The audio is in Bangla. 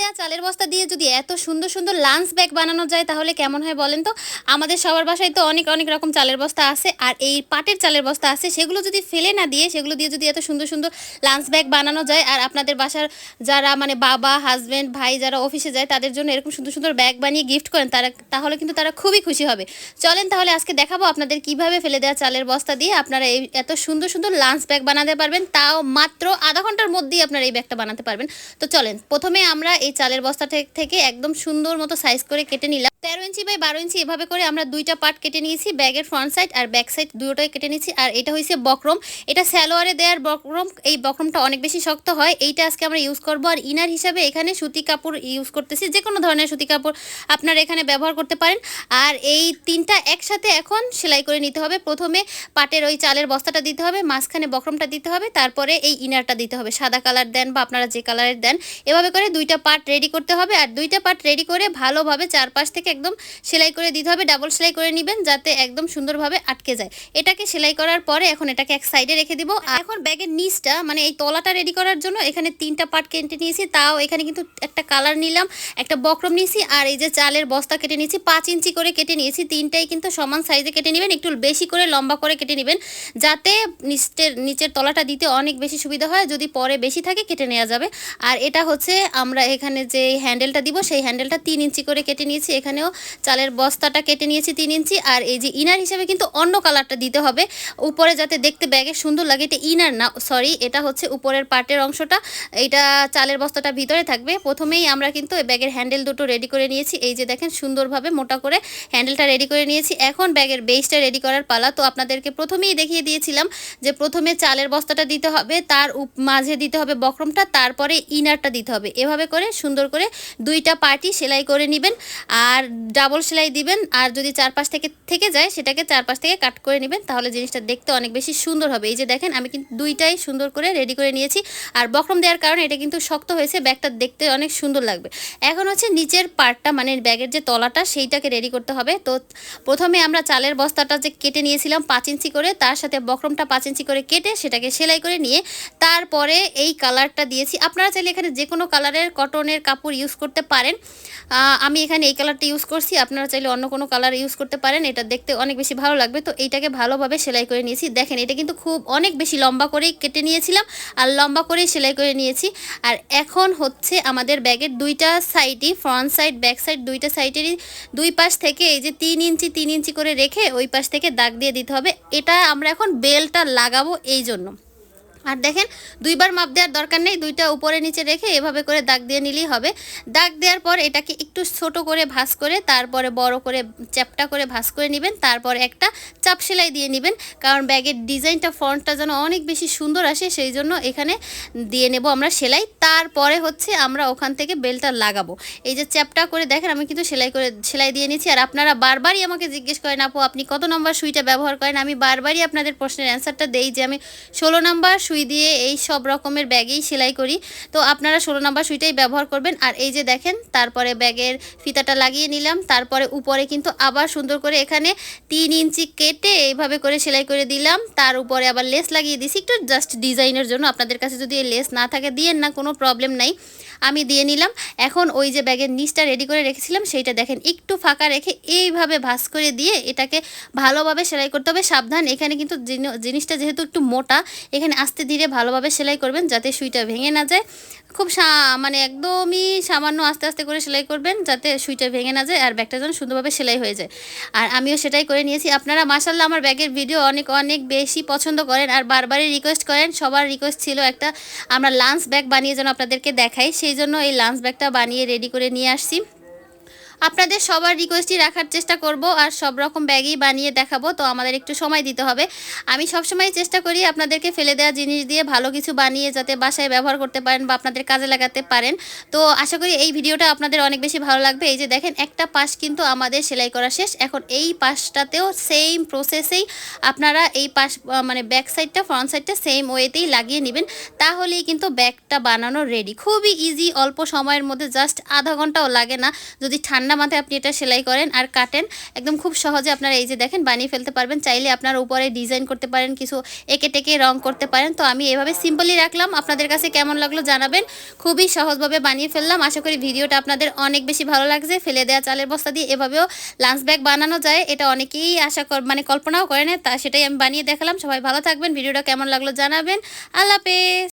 দেওয়া চালের বস্তা দিয়ে যদি এত সুন্দর সুন্দর লাঞ্চ ব্যাগ বানানো যায়, তাহলে কেমন হয় বলেন তো? আমাদের সবার বাসায় তো অনেক অনেক রকম চালের বস্তা আছে, আর এই পাটের চালের বস্তা আছে, সেগুলো যদি ফেলে না দিয়ে, সেগুলো দিয়ে যদি এত সুন্দর সুন্দর লাঞ্চ ব্যাগ বানানো যায়, আর আপনাদের বাসার যারা মানে বাবা হাজব্যান্ড ভাই যারা অফিসে যায়, তাদের জন্য এরকম সুন্দর সুন্দর ব্যাগ বানিয়ে গিফট করেন, তারা, তাহলে কিন্তু তারা খুবই খুশি হবে। চলেন তাহলে আজকে দেখাবো আপনাদের কীভাবে ফেলে দেওয়া চালের বস্তা দিয়ে আপনারা এই এত সুন্দর সুন্দর লাঞ্চ ব্যাগ বানাতে পারবেন, তাও মাত্র আধা ঘণ্টার মধ্যেই আপনারা এই ব্যাগটা বানাতে পারবেন। তো চলেন, প্রথমে আমরা এই চালের বস্তা থেকে একদম সুন্দর মতো সাইজ করে কেটে নিলাম। তেরো ইঞ্চি বাই বারো ইঞ্চি এভাবে করে আমরা দুইটা পার্ট কেটে নিয়েছি, ব্যাগের ফ্রন্ট সাইড আর ব্যাক সাইড দুটোই কেটে নিয়েছি। আর এটা হয়েছে বক্রম। এটা স্যালোয়ারে দেওয়ার বক্রম, এই বক্রমটা অনেক বেশি শক্ত হয়। এইটা আজকে আমরা ইউজ করব। আর ইনার হিসাবে এখানে সুতি কাপড় ইউজ করতেছি। যে কোনো ধরনের সুতি কাপড় আপনারা এখানে ব্যবহার করতে পারেন। আর এই তিনটা একসাথে এখন সেলাই করে নিতে হবে। প্রথমে পাটের ওই চালের বস্তাটা দিতে হবে, মাঝখানে বক্রমটা দিতে হবে, তারপরে এই ইনারটা দিতে হবে। সাদা কালার দেন বা আপনারা যে কালারের দেন। এভাবে করে দুইটা পার্ট রেডি করতে হবে। আর দুইটা পার্ট রেডি করে ভালোভাবে চারপাশ থেকে একদম সেলাই করে দিতে হবে ডাবল সেলাই করে নেবেন যাতে একদম সুন্দরভাবে আটকে যায়। এটাকে সেলাই করার পরে এখন এটাকে এক সাইডে রেখে দিব। আর এখন ব্যাগের নিচটা মানে এই তলাটা রেডি করার জন্য এখানে তিনটা পার্ট কেটে নিয়েছি। তাও এখানে কিন্তু একটা কালার নিলাম, একটা বক্রম নিয়েছি, আর এই যে চালের বস্তা কেটে নিয়েছি, পাঁচ ইঞ্চি করে কেটে নিয়েছি। তিনটাই কিন্তু সমান সাইজে কেটে নেবেন, একটু বেশি করে লম্বা করে কেটে নেবেন, যাতে নিচের নিচের তলাটা দিতে অনেক বেশি সুবিধা হয়। যদি পরে বেশি থাকে, কেটে নেওয়া যাবে। আর এটা হচ্ছে আমরা এখানে যে হ্যান্ডেলটা দিব, সেই হ্যান্ডেলটা তিন ইঞ্চি করে কেটে নিয়েছি। এখানেও চালের বস্তাটা কেটে নিয়েছি তিন ইঞ্চি, আর এই যে ইনার হিসেবে কিন্তু অন্য কালারটা দিতে হবে। উপরে যাতে দেখতে ব্যাগে সুন্দর লাগে, এটা ইনার না সরি এটা হচ্ছে উপরের পার্টের অংশটা। এইটা চালের বস্তাটা ভিতরে থাকবে। প্রথমেই আমরা কিন্তু ব্যাগের হ্যান্ডেল দুটো রেডি করে নিয়েছি। এই যে দেখেন, সুন্দরভাবে মোটা করে হ্যান্ডেলটা রেডি করে নিয়েছি। এখন ব্যাগের বেসটা রেডি করার পালা। তো আপনাদেরকে প্রথমেই দেখিয়ে দিয়েছিলাম যে প্রথমে চালের বস্তাটা দিতে হবে, তার মাঝে দিতে হবে বক্রমটা, তারপরে ইনারটা দিতে হবে। এভাবে করে সুন্দর করে দুইটা পার্টি সেলাই করে নেবেন। আর ডাবল সেলাই দিবেন আর যদি চারপাশ থেকে থেকে যায়, সেটাকে চারপাশ থেকে কাট করে নেবেন, তাহলে জিনিসটা দেখতে অনেক বেশি সুন্দর হবে। এই যে দেখেন, আমি কিন্তু দুইটাই সুন্দর করে রেডি করে নিয়েছি। আর বক্রম দেওয়ার কারণে এটা কিন্তু শক্ত হয়েছে, ব্যাগটা দেখতে অনেক সুন্দর লাগবে। এখন হচ্ছে নিচের পার্টটা মানে ব্যাগের যে তলাটা, সেইটাকে রেডি করতে হবে। তো প্রথমে আমরা চালের বস্তাটা যে কেটে নিয়েছিলাম পাঁচ ইঞ্চি করে, তার সাথে বক্রমটা পাঁচ ইঞ্চি করে কেটে সেটাকে সেলাই করে নিয়ে তারপরে এই কালারটা দিয়েছি। আপনারা চাইলে এখানে যে কোনো কালারের কটনের কাপড় ইউজ করতে পারেন। আমি এখানে এই কালারটা করছি, আপনারা চাইলে অন্য কোনো কালার ইউজ করতে পারেন, এটা দেখতে অনেক বেশি ভালো লাগবে। তো এইটাকে ভালোভাবে সেলাই করে নিয়েছি। দেখেন, এটা কিন্তু খুব অনেক বেশি লম্বা করেই কেটে নিয়েছিলাম আর লম্বা করেই সেলাই করে নিয়েছি। আর এখন হচ্ছে আমাদের ব্যাগের দুইটা সাইডই ফ্রন্ট সাইড ব্যাক সাইড দুইটা সাইডেরই দুই পাশ থেকে এই যে তিন ইঞ্চি তিন ইঞ্চি করে রেখে ওই পাশ থেকে দাগ দিয়ে দিতে হবে। এটা আমরা এখন বেলটা লাগাবো এই জন্য। আর দেখেন, দুইবার মাপ দেওয়ার দরকার নেই, দুইটা উপরে নিচে রেখে এভাবে করে দাগ দিয়ে নিলেই হবে। দাগ দেওয়ার পর এটাকে একটু ছোট করে ভাঁজ করে, তারপরে বড় করে, চ্যাপটা করে ভাঁজ করে নেবেন। তারপর একটা চাপ সেলাই দিয়ে নেবেন, কারণ ব্যাগের ডিজাইনটা, ফ্রন্টটা যেন অনেক বেশি সুন্দর আসে, সেই জন্য এখানে দিয়ে নেব আমরা সেলাই। তারপরে হচ্ছে আমরা ওখান থেকে বেলটা লাগাবো। এই যে চ্যাপটা করে দেখেন, আমি কিন্তু সেলাই করে, সেলাই দিয়ে নিয়েছি। আর আপনারা বারবারই আমাকে জিজ্ঞেস করেন, আপু, আপনি কত নম্বর সুইটা ব্যবহার করেন? আমি বারবারই আপনাদের প্রশ্নের অ্যান্সারটা দেই যে আমি ষোলো নম্বর সুই দিয়ে এই সব রকমের ব্যাগেই সেলাই করি। তো আপনারা ষোলো নাম্বার সুইটাই ব্যবহার করবেন। আর এই যে দেখেন, তারপরে ব্যাগের ফিতাটা লাগিয়ে নিলাম। তারপরে উপরে কিন্তু আবার সুন্দর করে এখানে তিন ইঞ্চি কেটে এইভাবে করে সেলাই করে দিলাম। তার উপরে আবার লেস লাগিয়ে দিছি। একটু জাস্ট ডিজাইনের জন্য। আপনাদের কাছে যদি লেস না থাকে, দিয়েন না, কোনো প্রবলেম নাই। আমি দিয়ে নিলাম। এখন ওই যে ব্যাগের নিচটা রেডি করে রেখেছিলাম, সেইটা দেখেন একটু ফাঁকা রেখে এইভাবে ভাঁজ করে দিয়ে এটাকে ভালোভাবে সেলাই করতে হবে। সাবধান, এখানে কিন্তু জিনিসটা যেহেতু একটু মোটা, এখানে আস্তে ধীরে ভালোভাবে সেলাই করবেন যাতে সুইটা ভেঙে না যায়। খুব মানে একদমই সামান্য আস্তে আস্তে করে সেলাই করবেন যাতে সুইটা ভেঙে না যায় আর ব্যাগটা যেন সুন্দরভাবে সেলাই হয়ে যায়। আর আমিও সেটাই করে নিয়েছি। আপনারা মাসাল্লাহ আমার ব্যাগের ভিডিও অনেক অনেক বেশি পছন্দ করেন আর বারবারই রিকোয়েস্ট করেন। সবার রিকোয়েস্ট ছিল একটা আমরা লাঞ্চ ব্যাগ বানিয়ে যেন আপনাদেরকে দেখাই। সেই জন্য এই লাঞ্চ ব্যাগটা বানিয়ে রেডি করে নিয়ে আসছি। আপনাদের সবার রিকোয়েস্টই রাখার চেষ্টা করব আর সব রকম ব্যাগই বানিয়ে দেখাবো, তো আমাদের একটু সময় দিতে হবে। আমি সবসময় চেষ্টা করি আপনাদেরকে ফেলে দেওয়া জিনিস দিয়ে ভালো কিছু বানিয়ে যাতে বাসায় ব্যবহার করতে পারেন বা আপনাদের কাজে লাগাতে পারেন। তো আশা করি এই ভিডিওটা আপনাদের অনেক বেশি ভালো লাগবে। এই যে দেখেন, একটা পাশ কিন্তু আমাদের সেলাই করা শেষ। এখন এই পাশটাতেও সেম প্রসেসেই আপনারা এই পাশ মানে ব্যাক সাইডটা ফ্রন্ট সাইডটা সেম ওয়েতেই লাগিয়ে নেবেন। তাহলেই কিন্তু ব্যাগটা বানানো রেডি খুবই ইজি অল্প সময়ের মধ্যে জাস্ট আধা ঘন্টাও লাগে না। যদি ঠান্ডা ঠান্ডা মাথায় আপনি এটা সেলাই করেন আর কাটেন। একদম খুব সহজে আপনারা এই যে দেখেন বানিয়ে ফেলতে পারবেন। চাইলে আপনার উপরে ডিজাইন করতে পারেন, কিছু একে টেকে রং করতে পারেন। তো আমি এভাবে সিম্পলি রাখলাম। আপনাদের কাছে কেমন লাগল জানাবেন। খুবই সহজভাবে বানিয়ে ফেললাম। আশা করি ভিডিওটা আপনাদের অনেক বেশি ভালো লাগছে। ফেলে দেওয়া চালের বস্তা দিয়ে এভাবেও লাঞ্চ ব্যাগ বানানো যায়। এটা অনেকেই আশা মানে কল্পনাও করে না। তা সেটাই আমি বানিয়ে দেখালাম। সবাই ভালো থাকবেন। ভিডিওটা কেমন লাগল জানাবেন। আল্লাহ হাফেজ।